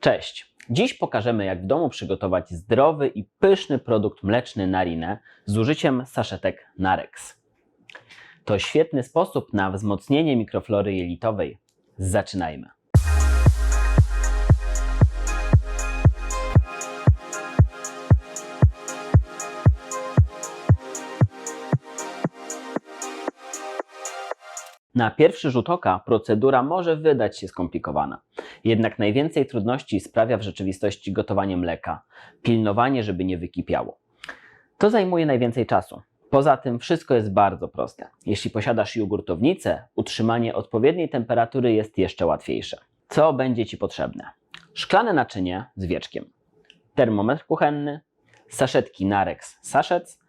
Cześć! Dziś pokażemy, jak w domu przygotować zdrowy i pyszny produkt mleczny Narinę z użyciem saszetek Narex. To świetny sposób na wzmocnienie mikroflory jelitowej. Zaczynajmy! Na pierwszy rzut oka procedura może wydać się skomplikowana. Jednak najwięcej trudności sprawia w rzeczywistości gotowanie mleka, pilnowanie, żeby nie wykipiało. To zajmuje najwięcej czasu. Poza tym wszystko jest bardzo proste. Jeśli posiadasz jogurtownicę, utrzymanie odpowiedniej temperatury jest jeszcze łatwiejsze. Co będzie Ci potrzebne? Szklane naczynie z wieczkiem, termometr kuchenny, saszetki Narex Saszec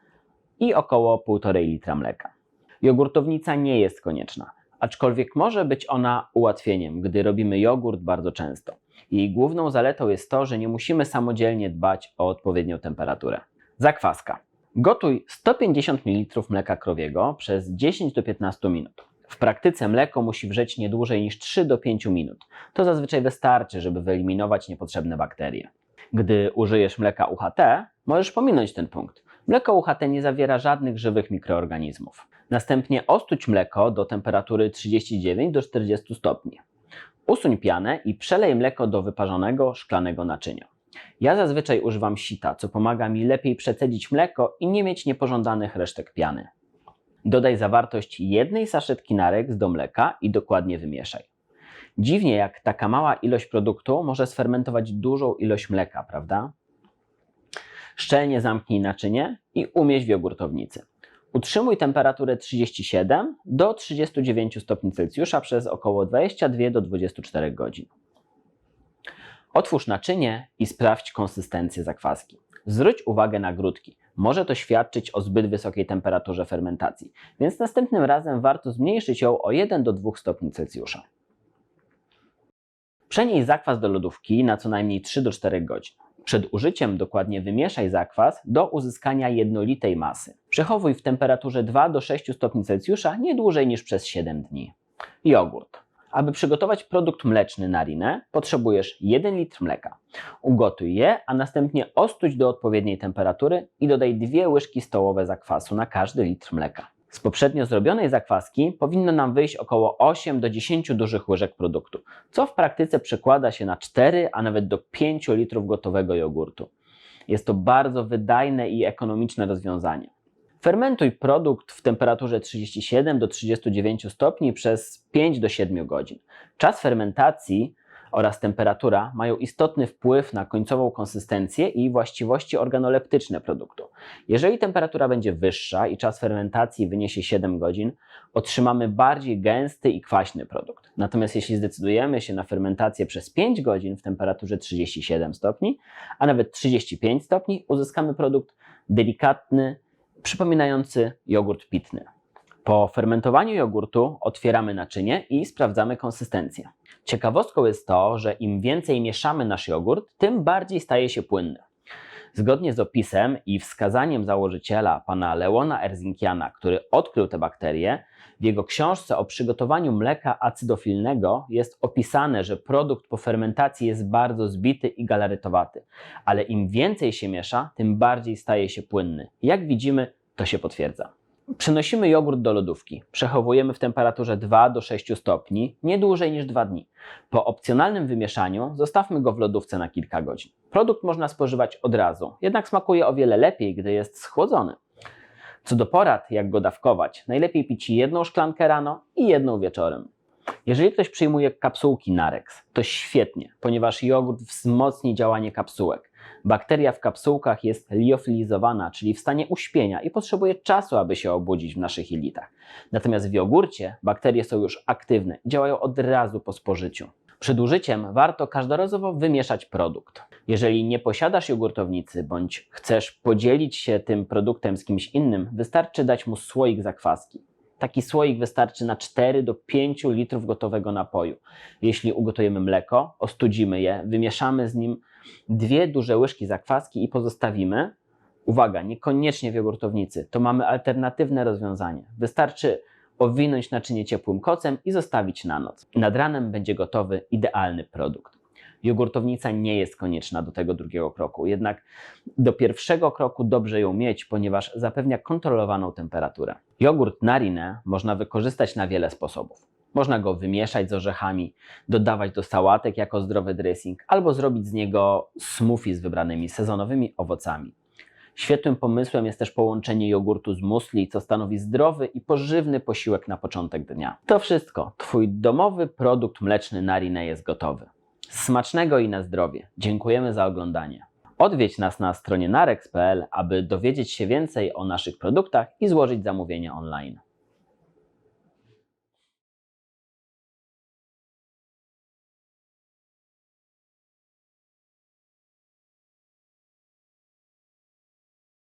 i około 1,5 litra mleka. Jogurtownica nie jest konieczna, aczkolwiek może być ona ułatwieniem, gdy robimy jogurt bardzo często. Jej główną zaletą jest to, że nie musimy samodzielnie dbać o odpowiednią temperaturę. Zakwaska. Gotuj 150 ml mleka krowiego przez 10 do 15 minut. W praktyce mleko musi wrzeć nie dłużej niż 3 do 5 minut. To zazwyczaj wystarczy, żeby wyeliminować niepotrzebne bakterie. Gdy użyjesz mleka UHT, możesz pominąć ten punkt. Mleko UHT nie zawiera żadnych żywych mikroorganizmów. Następnie ostuć mleko do temperatury 39 do 40 stopni. Usuń pianę i przelej mleko do wyparzonego szklanego naczynia. Ja zazwyczaj używam sita, co pomaga mi lepiej przecedzić mleko i nie mieć niepożądanych resztek piany. Dodaj zawartość jednej saszetki Narex do mleka i dokładnie wymieszaj. Dziwnie jak taka mała ilość produktu może sfermentować dużą ilość mleka, prawda? Szczelnie zamknij naczynie i umieść w jogurtownicy. Utrzymuj temperaturę 37 do 39 stopni Celsjusza przez około 22 do 24 godzin. Otwórz naczynie i sprawdź konsystencję zakwaski. Zwróć uwagę na grudki. Może to świadczyć o zbyt wysokiej temperaturze fermentacji, więc następnym razem warto zmniejszyć ją o 1 do 2 stopni Celsjusza. Przenieś zakwas do lodówki na co najmniej 3 do 4 godzin. Przed użyciem dokładnie wymieszaj zakwas do uzyskania jednolitej masy. Przechowuj w temperaturze 2 do 6 stopni Celsjusza nie dłużej niż przez 7 dni. Jogurt. Aby przygotować produkt mleczny na rinę, potrzebujesz 1 litr mleka. Ugotuj je, a następnie ostuć do odpowiedniej temperatury i dodaj 2 łyżki stołowe zakwasu na każdy litr mleka. Z poprzednio zrobionej zakwaski powinno nam wyjść około 8 do 10 dużych łyżek produktu, co w praktyce przekłada się na 4, a nawet do 5 litrów gotowego jogurtu. Jest to bardzo wydajne i ekonomiczne rozwiązanie. Fermentuj produkt w temperaturze 37 do 39 stopni przez 5 do 7 godzin. Czas fermentacji oraz temperatura mają istotny wpływ na końcową konsystencję i właściwości organoleptyczne produktu. Jeżeli temperatura będzie wyższa i czas fermentacji wyniesie 7 godzin, otrzymamy bardziej gęsty i kwaśny produkt. Natomiast jeśli zdecydujemy się na fermentację przez 5 godzin w temperaturze 37 stopni, a nawet 35 stopni, uzyskamy produkt delikatny, przypominający jogurt pitny. Po fermentowaniu jogurtu otwieramy naczynie i sprawdzamy konsystencję. Ciekawostką jest to, że im więcej mieszamy nasz jogurt, tym bardziej staje się płynny. Zgodnie z opisem i wskazaniem założyciela, pana Leona Erzinkiana, który odkrył te bakterie, w jego książce o przygotowaniu mleka acydofilnego jest opisane, że produkt po fermentacji jest bardzo zbity i galarytowaty, ale im więcej się miesza, tym bardziej staje się płynny. Jak widzimy, to się potwierdza. Przenosimy jogurt do lodówki. Przechowujemy w temperaturze 2 do 6 stopni, nie dłużej niż 2 dni. Po opcjonalnym wymieszaniu zostawmy go w lodówce na kilka godzin. Produkt można spożywać od razu, jednak smakuje o wiele lepiej, gdy jest schłodzony. Co do porad, jak go dawkować, najlepiej pić jedną szklankę rano i jedną wieczorem. Jeżeli ktoś przyjmuje kapsułki Narex, to świetnie, ponieważ jogurt wzmocni działanie kapsułek. Bakteria w kapsułkach jest liofilizowana, czyli w stanie uśpienia i potrzebuje czasu, aby się obudzić w naszych jelitach. Natomiast w jogurcie bakterie są już aktywne działają od razu po spożyciu. Przed użyciem warto każdorazowo wymieszać produkt. Jeżeli nie posiadasz jogurtownicy bądź chcesz podzielić się tym produktem z kimś innym, wystarczy dać mu słoik zakwaski. Taki słoik wystarczy na 4 do 5 litrów gotowego napoju. Jeśli ugotujemy mleko, ostudzimy je, wymieszamy z nim dwie duże łyżki zakwaski i pozostawimy. Uwaga, niekoniecznie w jogurtownicy, to mamy alternatywne rozwiązanie. Wystarczy owinąć naczynie ciepłym kocem i zostawić na noc. Nad ranem będzie gotowy idealny produkt. Jogurtownica nie jest konieczna do tego drugiego kroku, jednak do pierwszego kroku dobrze ją mieć, ponieważ zapewnia kontrolowaną temperaturę. Jogurt Narine można wykorzystać na wiele sposobów. Można go wymieszać z orzechami, dodawać do sałatek jako zdrowy dressing, albo zrobić z niego smoothie z wybranymi sezonowymi owocami. Świetnym pomysłem jest też połączenie jogurtu z musli, co stanowi zdrowy i pożywny posiłek na początek dnia. To wszystko. Twój domowy produkt mleczny Narine jest gotowy. Smacznego i na zdrowie. Dziękujemy za oglądanie. Odwiedź nas na stronie narex.pl, aby dowiedzieć się więcej o naszych produktach i złożyć zamówienie online.